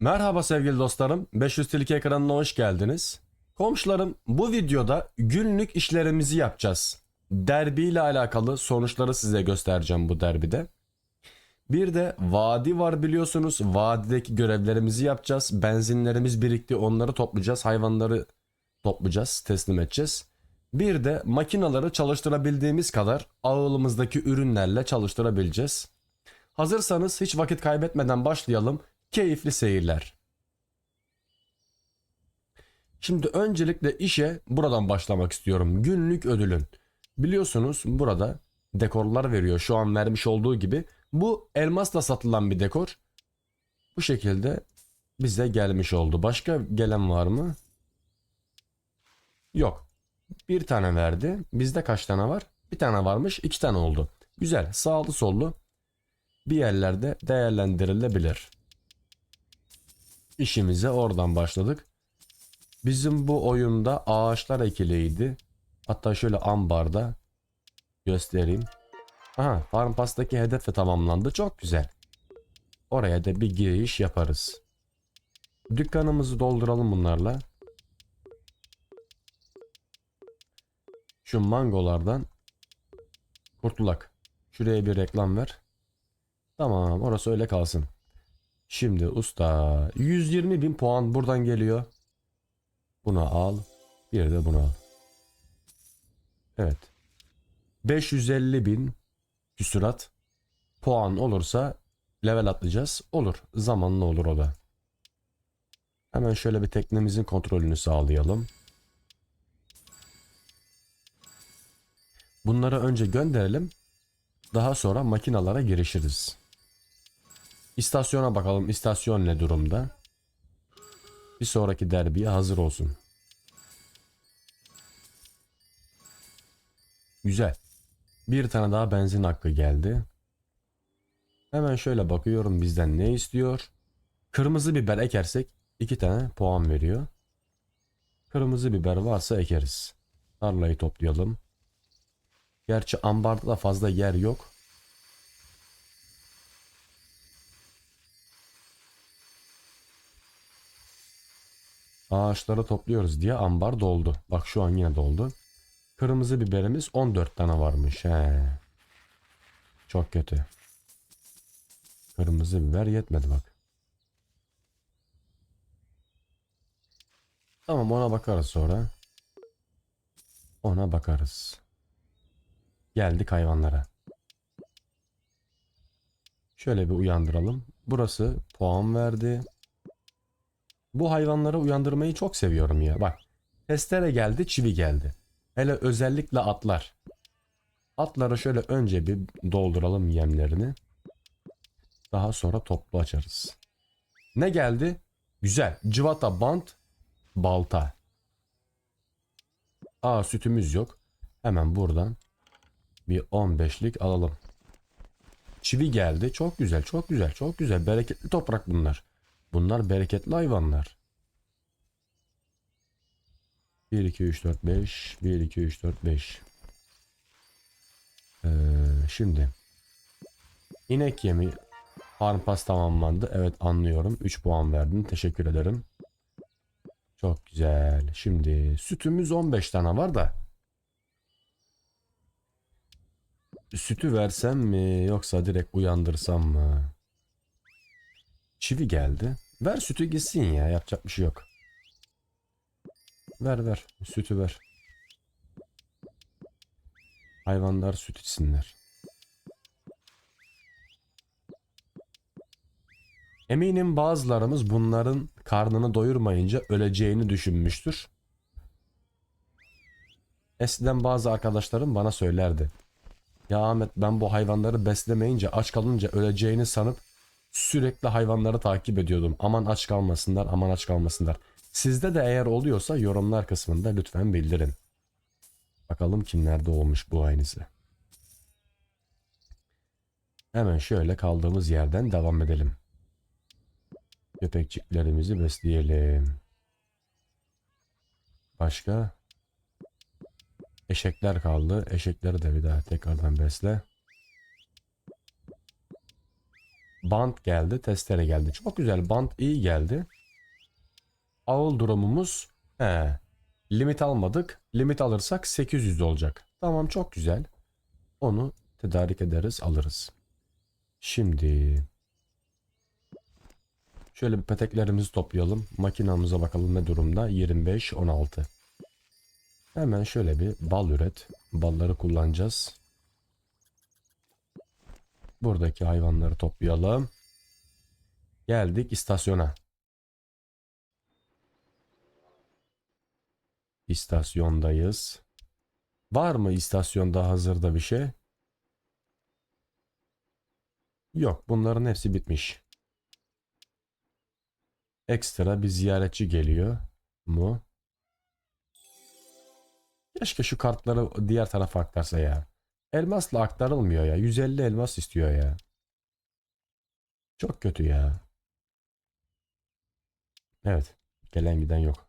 Merhaba sevgili dostlarım. 500 Tilki ekranına hoş geldiniz. Komşularım bu videoda günlük işlerimizi yapacağız. Derbi ile alakalı sonuçları size göstereceğim bu derbide. Bir de vadi var biliyorsunuz. Vadideki görevlerimizi yapacağız. Benzinlerimiz birikti onları toplayacağız. Hayvanları toplayacağız, teslim edeceğiz. Bir de makinaları çalıştırabildiğimiz kadar ağılımızdaki ürünlerle çalıştırabileceğiz. Hazırsanız hiç vakit kaybetmeden başlayalım. Keyifli seyirler. Şimdi öncelikle işe buradan başlamak istiyorum. Günlük ödülün. Biliyorsunuz burada dekorlar veriyor. Şu an vermiş olduğu gibi. Bu elmasla satılan bir dekor. Bu şekilde bize gelmiş oldu. Başka gelen var mı? Yok. Bir tane verdi. Bizde kaç tane var? Bir tane varmış. iki tane oldu. Güzel. Sağlı sollu bir yerlerde değerlendirilebilir. İşimize oradan başladık. Bizim bu oyunda ağaçlar ekiliydi. Hatta şöyle ambarda göstereyim. Aha Farm Pass'taki hedef de tamamlandı. Çok güzel. Oraya da bir giriş yaparız. Dükkanımızı dolduralım bunlarla. Şu mangolardan kurtulak. Şuraya bir reklam ver. Tamam orası öyle kalsın. Şimdi usta 120 bin puan buradan geliyor. Bunu al. Bir de bunu al. Evet. 550 bin küsurat puan olursa level atlayacağız. Olur. Zamanla olur o da. Hemen şöyle bir teknemizin kontrolünü sağlayalım. Bunları önce gönderelim. Daha sonra makinalara girişiriz. İstasyona bakalım. İstasyon ne durumda? Bir sonraki derbiye hazır olsun. Güzel. Bir tane daha benzin hakkı geldi. Hemen şöyle bakıyorum bizden ne istiyor. Kırmızı biber ekersek iki tane puan veriyor. Kırmızı biber varsa ekeriz. Tarlayı toplayalım. Gerçi ambarda da fazla yer yok. Ağaçları topluyoruz diye ambar doldu. Bak şu an yine doldu. Kırmızı biberimiz 14 tane varmış. He. Çok kötü. Kırmızı biber yetmedi bak. Tamam ona bakarız sonra. Ona bakarız. Geldik hayvanlara. Şöyle bir uyandıralım. Burası puan verdi. Bu hayvanları uyandırmayı çok seviyorum ya. Bak. Testere geldi, çivi geldi. Hele özellikle atlar. Atları şöyle önce bir dolduralım yemlerini. Daha sonra toplu açarız. Ne geldi? Güzel. Civata, bant, balta. Aa sütümüz yok. Hemen buradan bir 15'lik alalım. Çivi geldi. Çok güzel, çok güzel, çok güzel. Bereketli toprak bunlar. Bunlar bereketli hayvanlar. 1, 2, 3, 4, 5. 1, 2, 3, 4, 5. Ee, şimdi. inek yemi farm pass tamamlandı. Evet anlıyorum. 3 puan verdin. Teşekkür ederim. Çok güzel. Şimdi sütümüz 15 tane var da. Sütü versem mi yoksa direkt uyandırsam mı? Çivi geldi. Ver sütü gitsin ya. Yapacak bir şey yok. Ver ver. Sütü ver. Hayvanlar süt içsinler. Eminim bazılarımız bunların karnını doyurmayınca öleceğini düşünmüştür. Eskiden bazı arkadaşlarım bana söylerdi. Ya Ahmet ben bu hayvanları beslemeyince aç kalınca öleceğini sanıp sürekli hayvanları takip ediyordum. Aman aç kalmasınlar, aman aç kalmasınlar. Sizde de eğer oluyorsa yorumlar kısmında lütfen bildirin. Bakalım kimlerde olmuş bu aynısı. Hemen şöyle kaldığımız yerden devam edelim. Köpekçiklerimizi besleyelim. Başka? Eşekler kaldı. Eşekleri de bir daha tekrardan besle. Bant geldi. Testere geldi. Çok güzel. Bant iyi geldi. Ağıl durumumuz he, limit almadık. Limit alırsak 800 olacak. Tamam çok güzel. Onu tedarik ederiz alırız. Şimdi şöyle bir peteklerimizi toplayalım. Makinamıza bakalım ne durumda. 25 16. Hemen şöyle bir bal üret. Balları kullanacağız. Buradaki hayvanları toplayalım. Geldik istasyona. İstasyondayız. Var mı istasyonda hazırda bir şey? Yok, bunların hepsi bitmiş. Ekstra bir ziyaretçi geliyor mu? Keşke şu kartları diğer tarafa aktarsa ya. Elmasla aktarılmıyor ya. 150 elmas istiyor ya. Çok kötü ya. Evet. Gelen giden yok.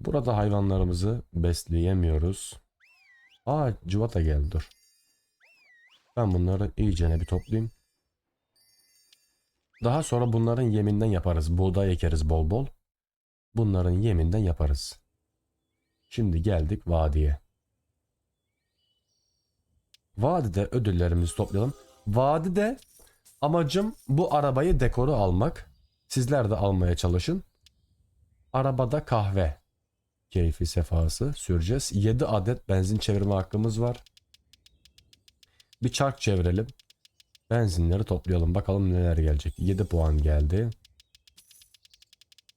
Burada hayvanlarımızı besleyemiyoruz. Aa cıvata geldi dur. Ben bunları iyicene bir toplayayım. Daha sonra bunların yeminden yaparız. Buğday ekeriz bol bol. Bunların yeminden yaparız. Şimdi geldik vadiye. Vadide ödüllerimizi toplayalım. Vadide amacım bu arabayı dekoru almak. Sizler de almaya çalışın. Arabada kahve keyfi sefası süreceğiz. 7 adet benzin çevirme hakkımız var. Bir çark çevirelim. Benzinleri toplayalım. Bakalım neler gelecek. 7 puan geldi.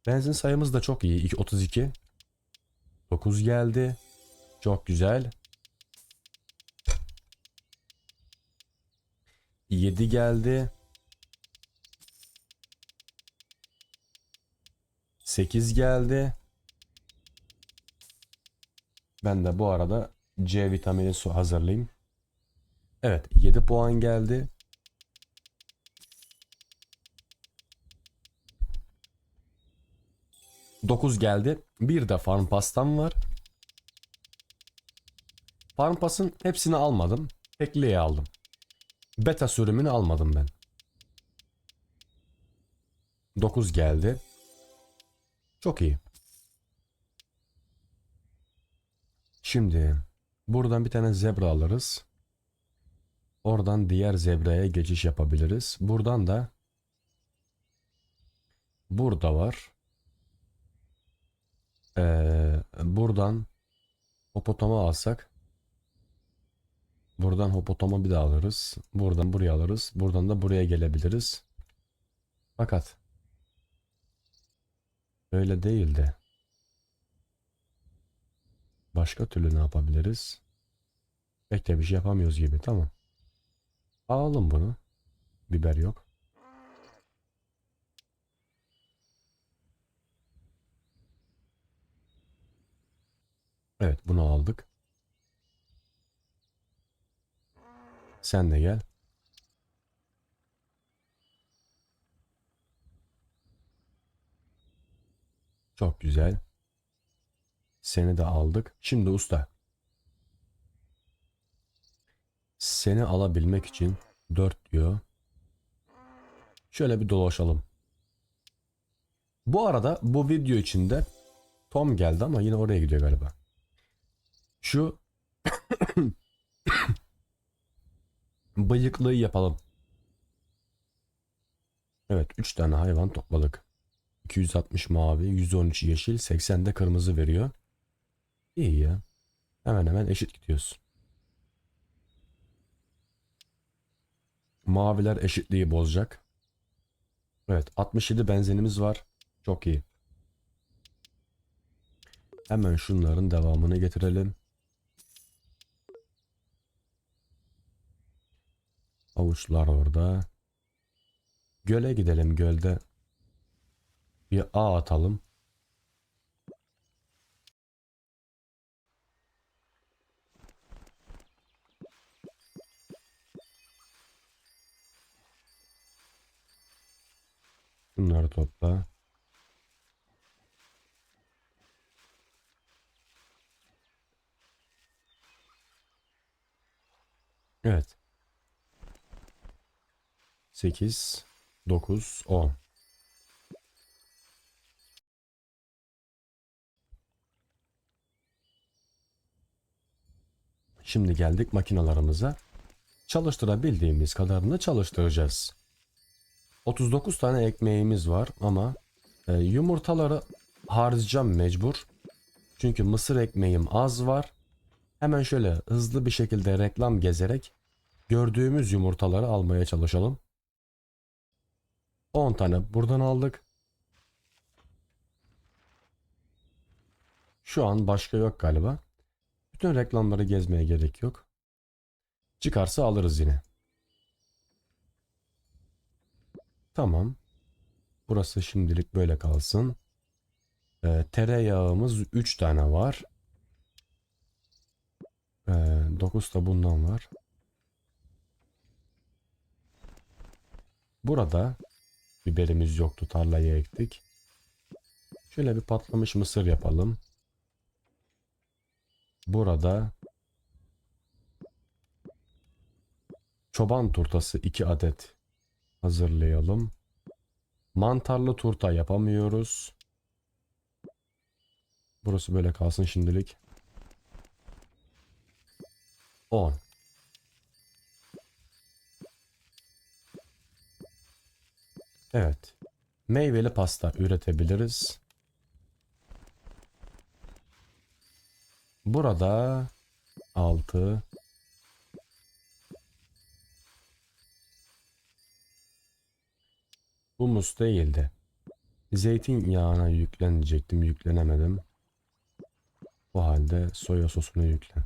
Benzin sayımız da çok iyi. 32. 9 geldi. Çok güzel. 7 geldi. 8 geldi. Ben de bu arada C vitamini su hazırlayayım. Evet 7 puan geldi. Dokuz geldi. Bir de farm pastam var. Farm pasın hepsini almadım. Tekliğe aldım. Beta sürümünü almadım ben. 9 geldi. Çok iyi. Şimdi buradan bir tane zebra alırız. Oradan diğer zebraya geçiş yapabiliriz. Buradan da burada var. Ee, buradan hopotama alsak buradan hopotama bir daha alırız. Buradan buraya alırız. Buradan da buraya gelebiliriz. Fakat öyle değil de başka türlü ne yapabiliriz? Pek de bir şey yapamıyoruz gibi. Tamam. Alalım bunu. Biber yok. Evet bunu aldık. Sen de gel. Çok güzel. Seni de aldık. Şimdi usta. Seni alabilmek için 4 diyor. Şöyle bir dolaşalım. Bu arada bu video içinde Tom geldi ama yine oraya gidiyor galiba. Şu bıyıklığı yapalım. Evet 3 tane hayvan topladık. 260 mavi, 113 yeşil, 80 de kırmızı veriyor. İyi ya. Hemen hemen eşit gidiyoruz. Maviler eşitliği bozacak. Evet 67 benzinimiz var. Çok iyi. Hemen şunların devamını getirelim. Avuçlar orada. Göle gidelim gölde. Bir ağ atalım. Bunları topla. Evet. 8, 9, 10. Şimdi geldik makinalarımıza. Çalıştırabildiğimiz kadarını çalıştıracağız. 39 tane ekmeğimiz var ama e, yumurtaları harcayacağım mecbur. Çünkü mısır ekmeğim az var. Hemen şöyle hızlı bir şekilde reklam gezerek gördüğümüz yumurtaları almaya çalışalım. 10 tane buradan aldık. Şu an başka yok galiba. Bütün reklamları gezmeye gerek yok. Çıkarsa alırız yine. Tamam. Burası şimdilik böyle kalsın. Ee, tereyağımız 3 tane var. Ee, 9 da bundan var. Burada biberimiz yoktu. Tarlaya ektik. Şöyle bir patlamış mısır yapalım. Burada çoban turtası 2 adet hazırlayalım. Mantarlı turta yapamıyoruz. Burası böyle kalsın şimdilik. 10. Evet. Meyveli pasta üretebiliriz. Burada 6 Humus değildi. Zeytinyağına yüklenecektim, yüklenemedim. O halde soya sosunu yüklen.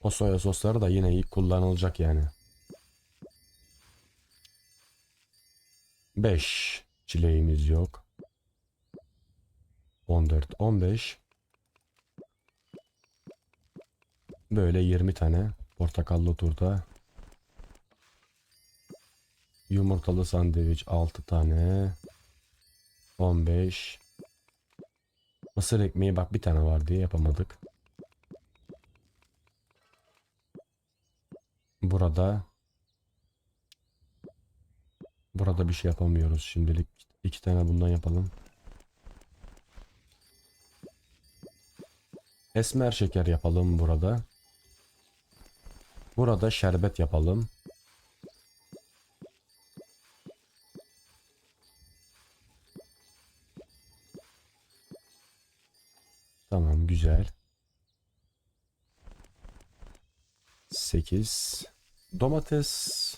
O soya sosları da yine iyi kullanılacak yani. 5 çileğimiz yok. 14, 15. Böyle 20 tane portakallı turta. Yumurtalı sandviç 6 tane. 15. Mısır ekmeği bak bir tane var diye yapamadık. Burada Burada bir şey yapamıyoruz şimdilik. İki tane bundan yapalım. Esmer şeker yapalım burada. Burada şerbet yapalım. Tamam güzel. 8 Domates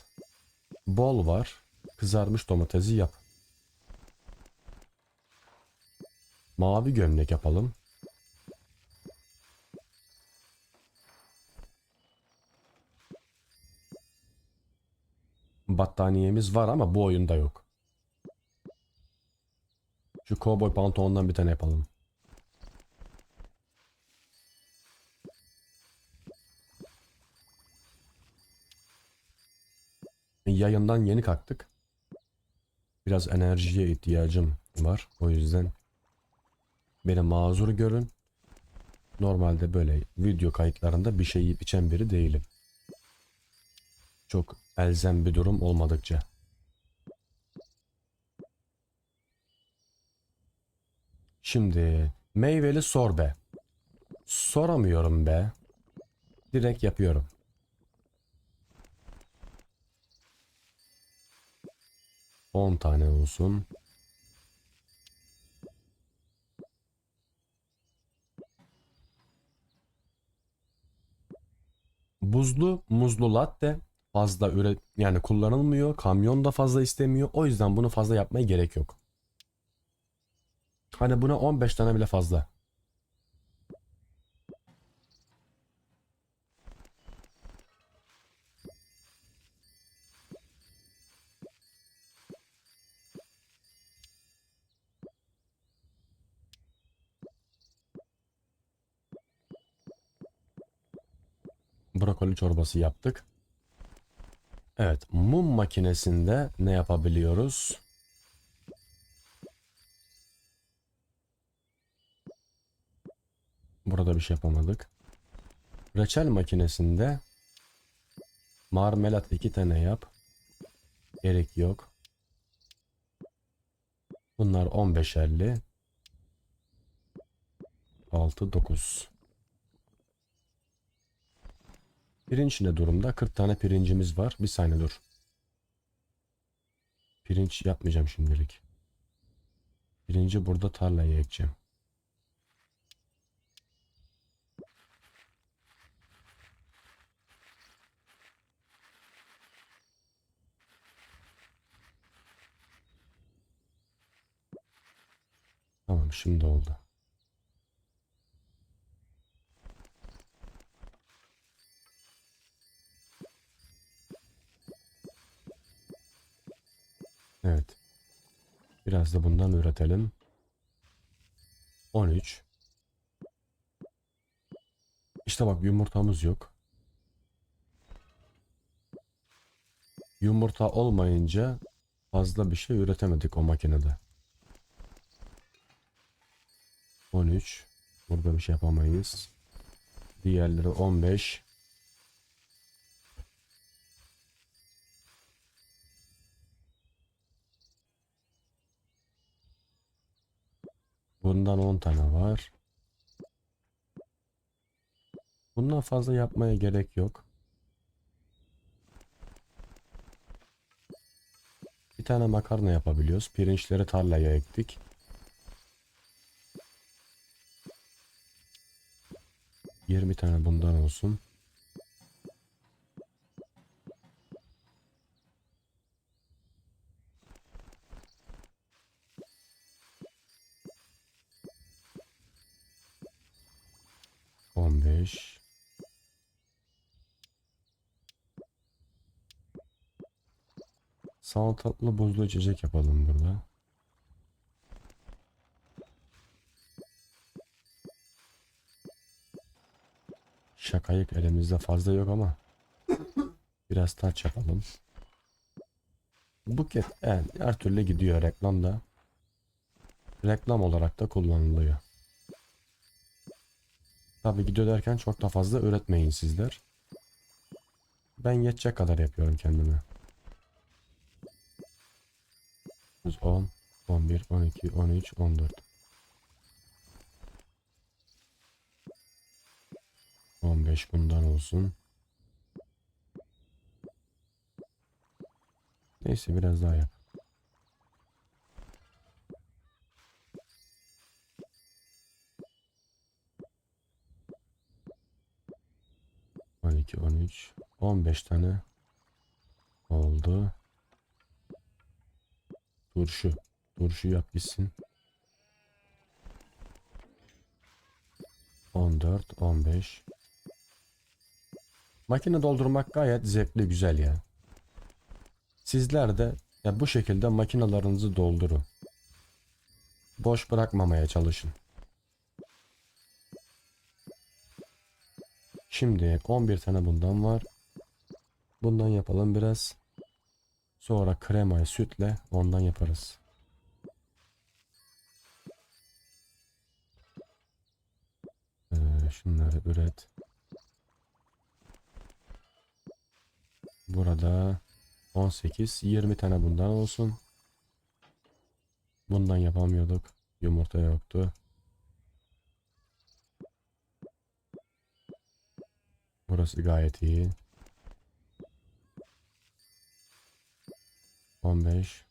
bol var. Kızarmış domatesi yap. Mavi gömlek yapalım. Battaniyemiz var ama bu oyunda yok. Şu kovboy pantolondan bir tane yapalım. Yayından yeni kalktık. Biraz enerjiye ihtiyacım var. O yüzden beni mazur görün. Normalde böyle video kayıtlarında bir şey yiyip içen biri değilim. Çok elzem bir durum olmadıkça. Şimdi meyveli sorbe. Soramıyorum be. Direkt yapıyorum. On tane olsun. Buzlu muzlu latte fazla üret yani kullanılmıyor. Kamyon da fazla istemiyor. O yüzden bunu fazla yapmaya gerek yok. Hani buna 15 tane bile fazla. Brokoli çorbası yaptık. Evet, mum makinesinde ne yapabiliyoruz? Burada bir şey yapamadık. Reçel makinesinde Marmelat iki tane yap. Gerek yok. Bunlar 15'erli. 6 9. Pirinç ne durumda? 40 tane pirincimiz var. Bir saniye dur. Pirinç yapmayacağım şimdilik. Pirinci burada tarlaya ekeceğim. Tamam şimdi oldu. Evet. Biraz da bundan üretelim. 13. İşte bak yumurtamız yok. Yumurta olmayınca fazla bir şey üretemedik o makinede. 13. Burada bir şey yapamayız. Diğerleri 15. Bundan 10 tane var. Bundan fazla yapmaya gerek yok. Bir tane makarna yapabiliyoruz. Pirinçleri tarlaya ektik. Yirmi tane bundan olsun. Salatalıklı buzlu içecek yapalım burada. Şakayık elimizde fazla yok ama biraz taç yapalım. Buket evet, her türlü gidiyor reklamda. Reklam olarak da kullanılıyor. Tabi gidiyor derken çok da fazla üretmeyin sizler. Ben yetecek kadar yapıyorum kendime. 10, 11, 12, 13, 14. 15 bundan olsun. Neyse biraz daha yap. On iki, on üç, on beş tane oldu. Turşu. Turşu yap gitsin. 14, 15. Makine doldurmak gayet zevkli, güzel ya. Sizler de ya bu şekilde makinalarınızı doldurun. Boş bırakmamaya çalışın. Şimdi 11 tane bundan var. Bundan yapalım biraz. Sonra kremayı sütle ondan yaparız. Ee, şunları üret. Burada 18 20 tane bundan olsun. Bundan yapamıyorduk. Yumurta yoktu. Burası gayet iyi. 15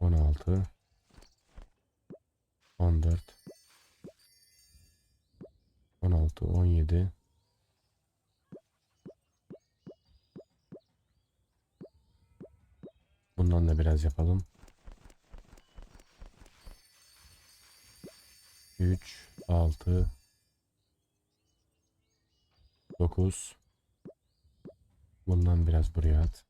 16 14 16 17 Bundan da biraz yapalım. 3 6 9 Bundan biraz buraya at.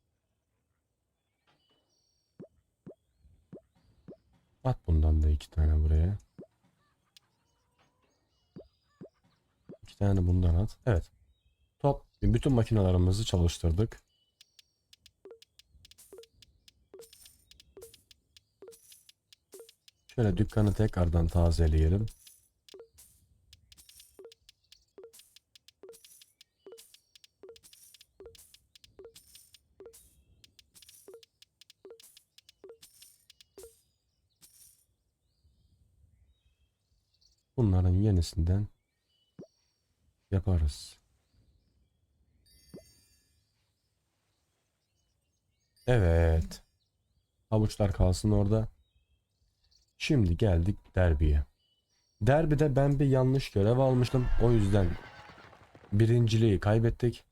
At bundan da iki tane buraya. İki tane bundan at. Evet. Top. Bütün makinalarımızı çalıştırdık. Şöyle dükkanı tekrardan tazeleyelim. Bunların yenisinden yaparız. Evet. Havuçlar kalsın orada. Şimdi geldik derbiye. Derbide ben bir yanlış görev almıştım. O yüzden birinciliği kaybettik.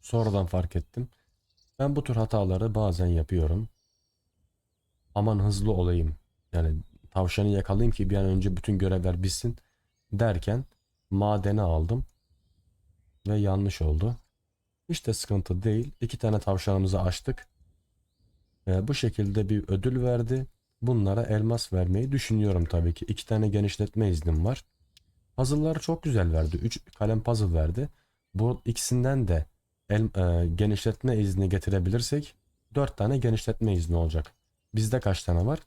Sonradan fark ettim. Ben bu tür hataları bazen yapıyorum. Aman hızlı olayım. Yani tavşanı yakalayayım ki bir an önce bütün görevler bitsin derken madeni aldım. Ve yanlış oldu. Hiç de sıkıntı değil. İki tane tavşanımızı açtık. Ve bu şekilde bir ödül verdi. Bunlara elmas vermeyi düşünüyorum tabii ki. İki tane genişletme iznim var. Puzzle'ları çok güzel verdi. Üç kalem puzzle verdi. Bu ikisinden de el, e, genişletme izni getirebilirsek 4 tane genişletme izni olacak. Bizde kaç tane var?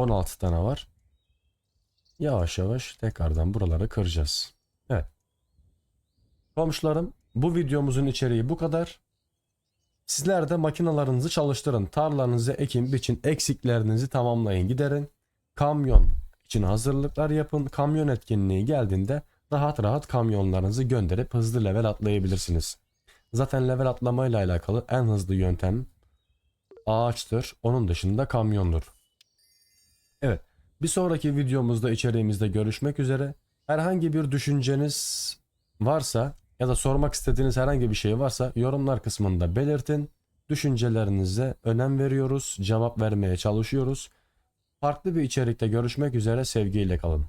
16 tane var. Yavaş yavaş tekrardan buraları kıracağız. Evet. Komşularım bu videomuzun içeriği bu kadar. Sizler de makinalarınızı çalıştırın. Tarlanızı ekin biçin. Eksiklerinizi tamamlayın giderin. Kamyon için hazırlıklar yapın. Kamyon etkinliği geldiğinde rahat rahat kamyonlarınızı gönderip hızlı level atlayabilirsiniz. Zaten level atlamayla alakalı en hızlı yöntem ağaçtır. Onun dışında kamyondur. Evet. Bir sonraki videomuzda içeriğimizde görüşmek üzere. Herhangi bir düşünceniz varsa ya da sormak istediğiniz herhangi bir şey varsa yorumlar kısmında belirtin. Düşüncelerinize önem veriyoruz, cevap vermeye çalışıyoruz. Farklı bir içerikte görüşmek üzere sevgiyle kalın.